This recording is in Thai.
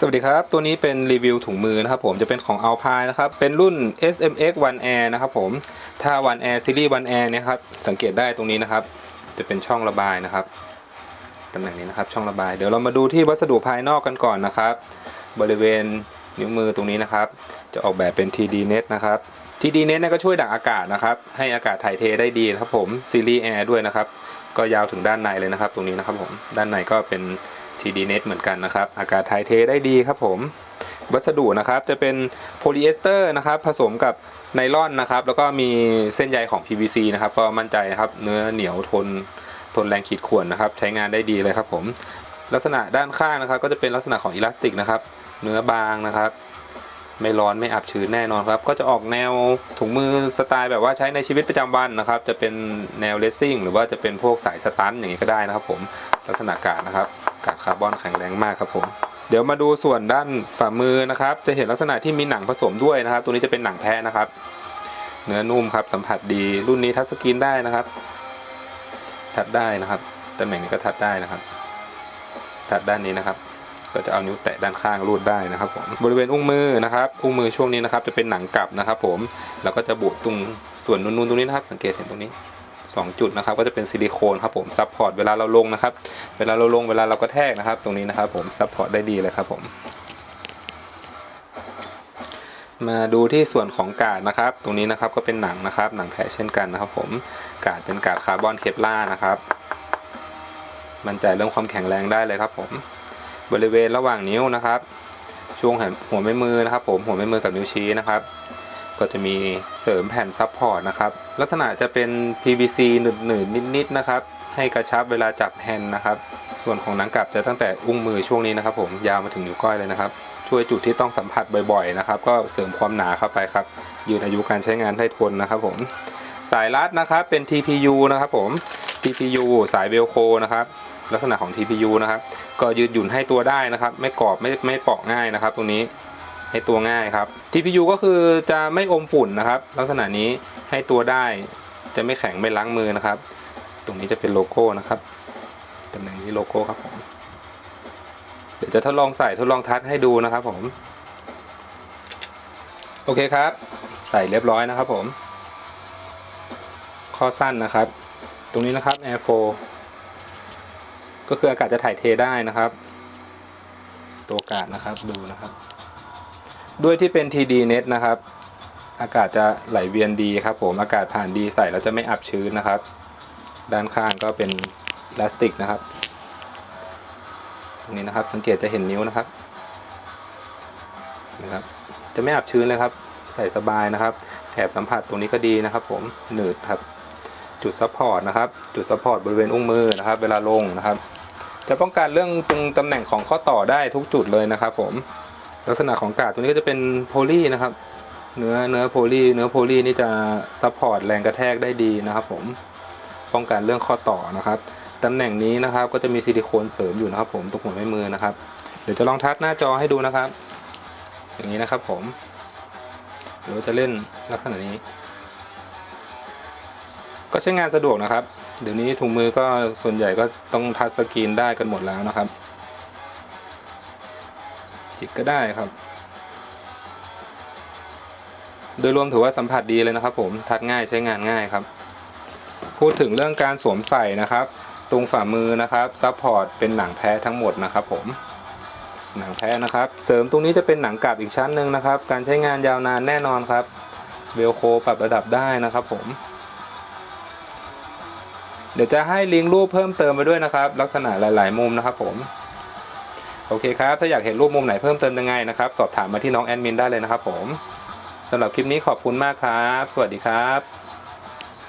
สวัสดีครับ ตัวนี้เป็นรีวิวถุงมือนะครับผมจะเป็นของ Alpine นะครับ เป็นรุ่น SMX 1 Air นะครับผม ถ้า1 Air ซีรีส์1 Air เนี่ยครับ สังเกตได้ตรงนี้นะครับ จะเป็นช่องระบายนะครับ ตำแหน่งนี้นะครับช่องระบาย เดี๋ยวเรามาดูที่วัสดุภายนอกกันก่อนนะครับ บริเวณนิ้วมือตรงนี้นะครับ จะออกแบบเป็น TD Net นะครับ TD Net เนี่ยก็ช่วยดักอากาศนะครับ ให้อากาศถ่ายเทได้ดีนะครับผมซีรีส์ Air ด้วยนะครับ ก็ยาวถึงด้านในเลยนะครับ ตรงนี้นะครับผม ด้านในก็เป็น TD Net เหมือนกันนะครับ อากาศถ่ายเทได้ดีครับผม วัสดุนะครับจะเป็นโพลีเอสเตอร์นะครับ ผสมกับไนลอนนะครับ แล้วก็มีเส้นใยของ PVC นะครับ ก็มั่นใจนะครับ เนื้อเหนียวทนทนแรงขีดข่วนนะครับ ใช้งานได้ดีเลยครับผม ลักษณะด้านข้างนะครับ ก็จะเป็นลักษณะของอิลาสติกนะครับ เนื้อบางนะครับ ไม่ร้อนไม่อับชื้นแน่นอนครับ ก็จะออกแนวถุงมือสไตล์แบบว่าใช้ในชีวิตประจำวันนะครับ จะเป็นแนวเลสซิ่งหรือว่าจะเป็นพวกสายสตันอย่างนี้ก็ได้นะครับ ผม ลักษณะการนะครับ การคาร์บอนแข็งแรงมากครับผม เดี๋ยวมาดูส่วนด้านฝ่ามือนะครับ จะเห็นลักษณะที่มีหนังผสมด้วยนะครับ ตัวนี้จะเป็นหนังแพะนะครับ เนื้อนุ่มครับสัมผัสดีรุ่นนี้ทัชสกรีนได้นะครับ ทัดได้นะครับตำแหน่งนี้ก็ทัดได้นะครับ ทัดด้านนี้นะครับ ก็จะเอานิ้วแตะด้านข้างรูดได้นะครับผมบริเวณอุ้งมือนะครับอุ้งมือช่วงนี้นะครับ จะเป็นหนังกลับนะครับ ผมแล้วก็จะบุตรงส่วนนูนๆตรงนี้นะครับ สังเกตเห็นตรงนี้ 2 จุดนะครับก็จะเป็นซิลิโคนครับผมซัพพอร์ตเวลาเราลงนะครับเวลาเราลงเวลาเราก็แทกนะครับ ตรงนี้นะครับผมซัพพอร์ตได้ดีเลยครับผมมาดูที่ส่วนของกาดนะครับ ตรงนี้นะครับก็เป็นหนังนะครับ หนังแผลเช่นกันนะครับ ผมกาดเป็นกาดคาร์บอนเคปล่านะครับมั่นใจเรื่องความแข็งแรงได้เลยครับ ผม บริเวณระหว่างนิ้วนะครับ ช่วงหัวแม่มือนะครับ ผมหัวแม่มือกับนิ้วชี้นะครับ ก็จะมีเสริมแผ่นซับพอร์ตนะครับ ลักษณะจะเป็น PVC หนืดๆนิดๆนะครับ ให้กระชับเวลาจับแฮนด์นะครับ ส่วนของหนังกลับจะตั้งแต่อุ้งมือช่วงนี้นะครับ ผมยาวมาถึงนิ้วก้อยเลยนะครับ ช่วยจุดที่ต้องสัมผัสบ่อย ๆ นะครับ ก็เสริมความหนาเข้าไปครับ ยืนอายุการใช้งานให้ทนนะครับ ผม สายรัดนะครับเป็น TPU นะครับ ผม TPU สายเวลโคนะครับลักษณะของ TPU นะครับ ก็ยืดหยุ่นให้ตัวได้นะครับ ไม่กรอบไม่ไม่เปาะง่ายนะครับ ตรงนี้ ให้ตัวง่ายครับ TPU ก็คือจะไม่อมฝุ่นนะครับ ลักษณะนี้ให้ตัวได้จะไม่แข็งไม่ล้างมือนะครับ ตรงนี้จะเป็นโลโก้นะครับตำแหน่งนี้โลโก้ครับผมเดี๋ยวจะทดลองใส่ทดลองทัดให้ดูนะครับผม โอเคครับ ใส่เรียบร้อยนะครับผม ข้อสั้นนะครับ ตรงนี้นะครับ Air 4ก็คืออากาศจะถ่ายเทได้นะครับ ตัวกาศนะครับดูนะครับ ด้วยที่เป็น TD Net นะครับ อากาศจะไหลเวียนดีครับผมอากาศผ่านดีใส่แล้วจะไม่อับชื้นนะครับ ด้านข้างก็เป็นพลาสติกนะครับ ตรงนี้นะครับสังเกตจะเห็นนิ้วนะครับนะครับ จะไม่อับชื้นเลยครับ ใส่สบายนะครับ แถบสัมผัสตรงนี้ก็ดีนะครับ ผมหนืดครับ จุดซัพพอร์ตนะครับ จุดซัพพอร์ตบริเวณอุ้งมือนะครับ เวลาลงนะครับ จะป้องกันเรื่องตรงตำแหน่งของข้อต่อได้ทุกจุดเลยนะครับ ผม ลักษณะของกาดตัวนี้ก็จะเป็นโพลีนะครับ เนื้อเนื้อโพลีเนื้อโพลีนี่จะซัพพอร์ตแรงกระแทกได้ดีนะครับ ผมป้องกันเรื่องข้อต่อนะครับตำแหน่งนี้นะครับ ก็จะมีซิลิโคนเสริมอยู่นะครับ ผมตรงหัวแม่มือนะครับ เดี๋ยวจะลองทัดหน้าจอให้ดูนะครับ อย่างนี้นะครับ ผมหรือว่าจะเล่นลักษณะนี้ ก็ใช้งานสะดวกนะครับ เดี๋ยวนี้ถุงมือก็ส่วนใหญ่ก็ต้องทัชสกรีนได้กันหมดแล้วนะครับ จิกก็ได้ครับ โดยรวมถือว่าสัมผัสดีเลยนะครับ ผมทัดง่ายใช้งานง่ายครับ พูดถึงเรื่องการสวมใส่นะครับ ตรงฝ่ามือนะครับซัพพอร์ตเป็นหนังแพ้ทั้งหมดนะครับ ผมหนังแพ้นะครับ เสริมตรงนี้จะเป็นหนังกลับอีกชั้นหนึ่งนะครับ การใช้งานยาวนานแน่นอนครับเวลโคปรับระดับได้นะครับผม เดี๋ยวจะให้ลิงก์รูปเพิ่มเติมไปด้วยนะครับ ลักษณะหลาย ๆ มุมนะครับผม โอเคครับ ถ้าอยากเห็นรูปมุมไหนเพิ่มเติมยังไงนะครับ สอบถามมาที่น้องแอดมินได้เลยนะครับผมสำหรับคลิปนี้ขอบคุณมากครับ สวัสดีครับ